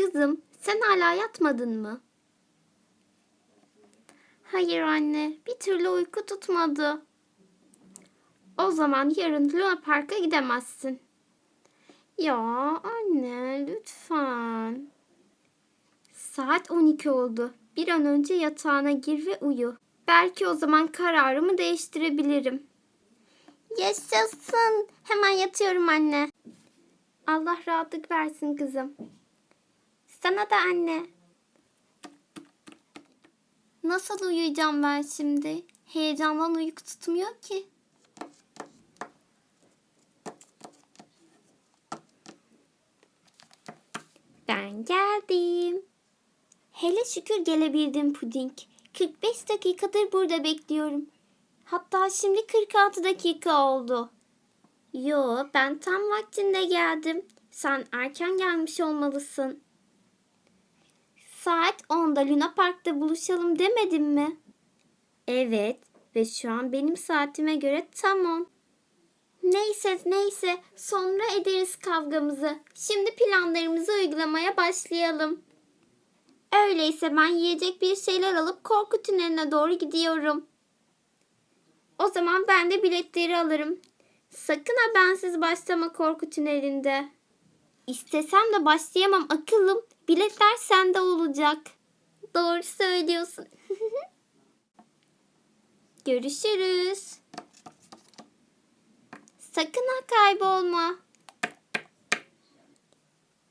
Kızım, sen hala yatmadın mı? Hayır anne, bir türlü uyku tutmadı. O zaman yarın Luna Park'a gidemezsin. Ya anne, lütfen. Saat 12 oldu. Bir an önce yatağına gir ve uyu. Belki o zaman kararımı değiştirebilirim. Yaşasın. Hemen yatıyorum anne. Allah rahatlık versin kızım. Sana da anne. Nasıl uyuyacağım ben şimdi? Heyecandan uyku tutmuyor ki. Ben geldim. Hele şükür gelebildim puding. 45 dakikadır burada bekliyorum. Hatta şimdi 46 dakika oldu. Yo, ben tam vaktinde geldim. Sen erken gelmiş olmalısın. Saat 10'da Luna Park'ta buluşalım demedim mi? Evet ve şu an benim saatime göre tam 10. Neyse neyse sonra ederiz kavgamızı. Şimdi planlarımızı uygulamaya başlayalım. Öyleyse ben yiyecek bir şeyler alıp korku tüneline doğru gidiyorum. O zaman ben de biletleri alırım. Sakın ha bensiz başlama korku tünelinde. İstesem de başlayamam akıllım. Biletler sende olacak. Doğru söylüyorsun. Görüşürüz. Sakın ha kaybolma.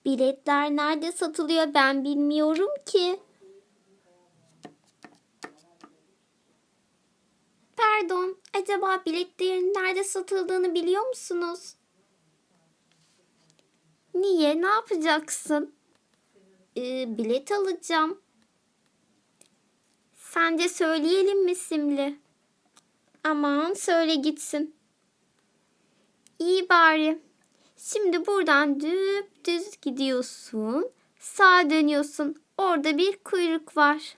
Biletler nerede satılıyor ben bilmiyorum ki. Pardon, acaba biletlerin nerede satıldığını biliyor musunuz? Niye? Ne yapacaksın? Ee, bilet alacağım. Sence söyleyelim mi Simli? Aman söyle gitsin. İyi bari. Şimdi buradan düz gidiyorsun. Sağa dönüyorsun. Orada bir kuyruk var.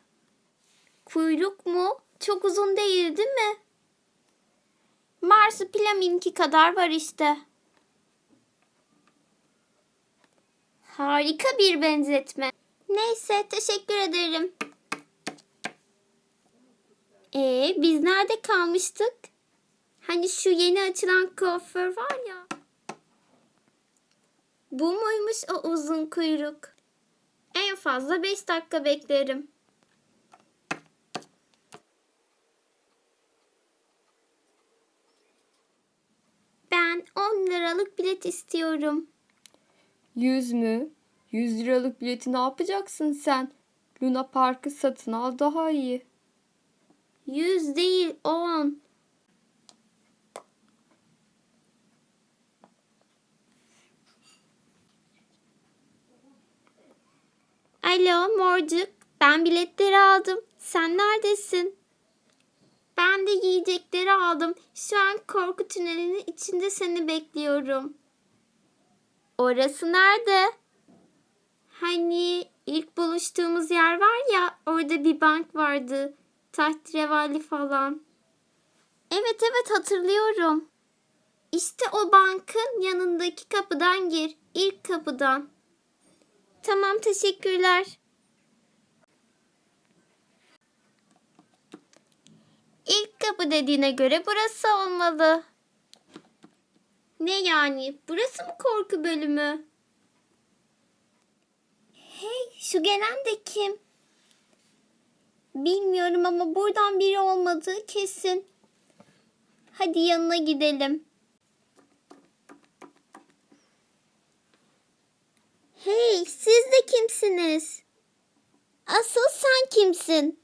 Kuyruk mu? Çok uzun değil değil mi? Marsupilami'ninki kadar var işte. Harika bir benzetme. Neyse teşekkür ederim. Ee, biz nerede kalmıştık? Hani şu yeni açılan kuaför var ya. Bu muymuş o uzun kuyruk? En fazla 5 dakika beklerim. Ben 10 liralık bilet istiyorum. Yüz mü? Yüz liralık bileti ne yapacaksın sen? Luna Park'ı satın al daha iyi. 100 değil 10. Alo Morcuk, ben biletleri aldım. Sen neredesin? Ben de yiyecekleri aldım. Şu an korku tünelinin içinde seni bekliyorum. Orası nerede? Hani ilk buluştuğumuz yer var ya, orada bir bank vardı. Tahterevalli falan. Evet evet hatırlıyorum. İşte o bankın yanındaki kapıdan gir. İlk kapıdan. Tamam teşekkürler. İlk kapı dediğine göre burası olmalı. Ne yani? Burası mı korku bölümü? Hey, şu gelen de kim? Bilmiyorum ama buradan biri olmadığı kesin. Hadi yanına gidelim. Hey, siz de kimsiniz? Asıl sen kimsin?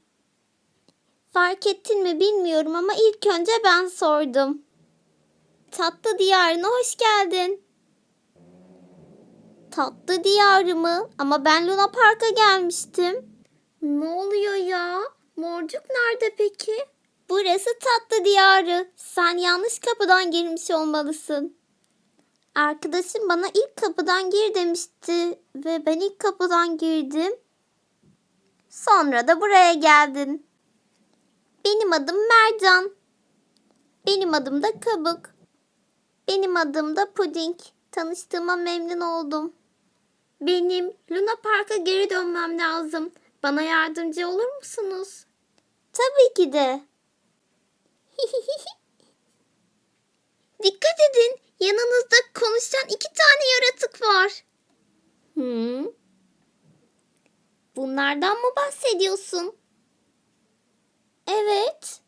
Fark ettin mi bilmiyorum ama ilk önce ben sordum. Tatlı diyarına hoş geldin. Tatlı diyarı mı? Ama ben Luna Park'a gelmiştim. Ne oluyor ya? Morcuk nerede peki? Burası tatlı diyarı. Sen yanlış kapıdan girmiş olmalısın. Arkadaşım bana ilk kapıdan gir demişti ve ben ilk kapıdan girdim. Sonra da buraya geldin. Benim adım Mercan. Benim adım da Kabuk. Benim adım da Puding. Tanıştığıma memnun oldum. Benim Luna Park'a geri dönmem lazım. Bana yardımcı olur musunuz? Tabii ki de. Dikkat edin. Yanınızda konuşan iki tane yaratık var. Hı? Bunlardan mı bahsediyorsun? Evet.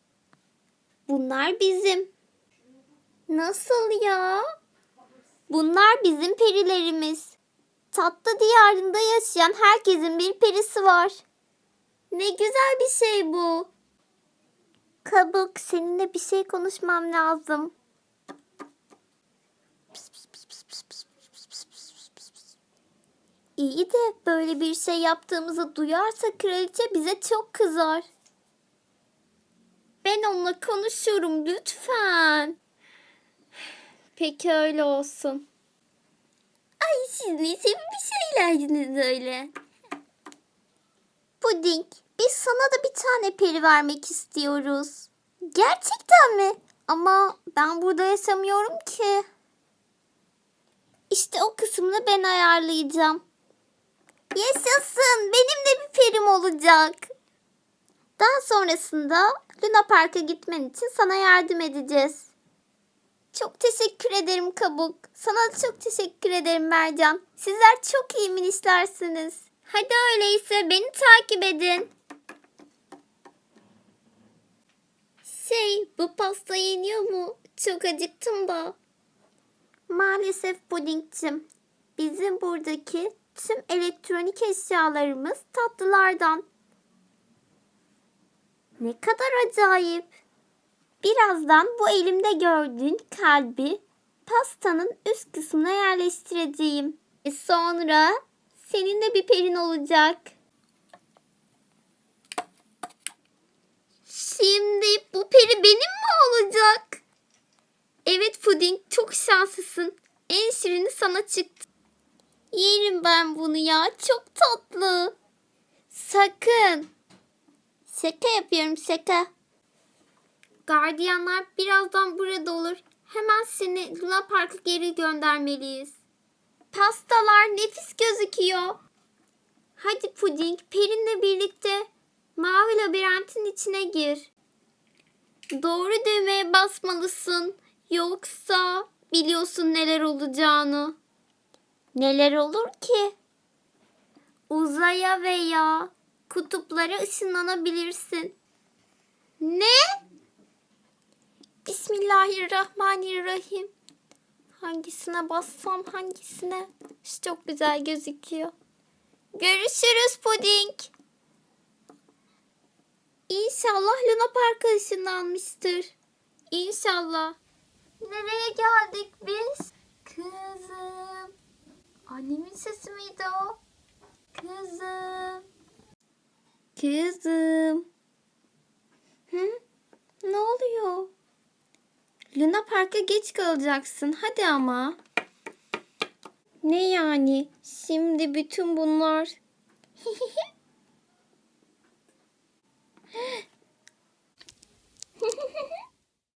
Bunlar bizim. Nasıl ya? Bunlar bizim perilerimiz. Tatlı diyarında yaşayan herkesin bir perisi var. Ne güzel bir şey bu. Kabuk, seninle bir şey konuşmam lazım. İyi de böyle bir şey yaptığımızı duyarsa kraliçe bize çok kızar. Ben onunla konuşuyorum lütfen. Peki öyle olsun. Ay siz ne sevimli şeylerdiniz öyle. Puding, biz sana da bir tane peri vermek istiyoruz. Gerçekten mi? Ama ben burada yaşamıyorum ki. İşte o kısmını ben ayarlayacağım. Yaşasın, benim de bir perim olacak. Daha sonrasında Luna Park'a gitmen için sana yardım edeceğiz. Çok teşekkür ederim Kabuk. Sana da çok teşekkür ederim Mercan. Sizler çok iyi minişlersiniz. Hadi öyleyse beni takip edin. Şey, bu pasta yeniyor mu? Çok acıktım da. Maalesef Puding'cim. Bizim buradaki tüm elektronik eşyalarımız tatlılardan. Ne kadar acayip. Birazdan bu elimde gördüğün kalbi pastanın üst kısmına yerleştireceğim. E sonra senin de bir perin olacak. Şimdi bu peri benim mi olacak? Evet Puding çok şanslısın. En şirini sana çıktı. Yerim ben bunu ya. Çok tatlı. Sakın. Şaka yapıyorum şaka. Gardiyanlar birazdan burada olur. Hemen seni Luna Park'a geri göndermeliyiz. Pastalar nefis gözüküyor. Hadi Puding, Perin'le birlikte mavi labirentin içine gir. Doğru düğmeye basmalısın. Yoksa biliyorsun neler olacağını. Neler olur ki? Uzaya veya kutuplara ışınlanabilirsin. Ne? Bismillahirrahmanirrahim. Hangisine bassam hangisine? Şu çok güzel gözüküyor. Görüşürüz Puding. İnşallah Luna Park'a ışınlanmıştır. İnşallah. Nereye geldik biz? Kızım. Annemin sesi miydi o? Kızım. Kızım. Hı? Ne oluyor? Luna Park'a geç kalacaksın. Hadi ama. Ne yani? Şimdi bütün bunlar.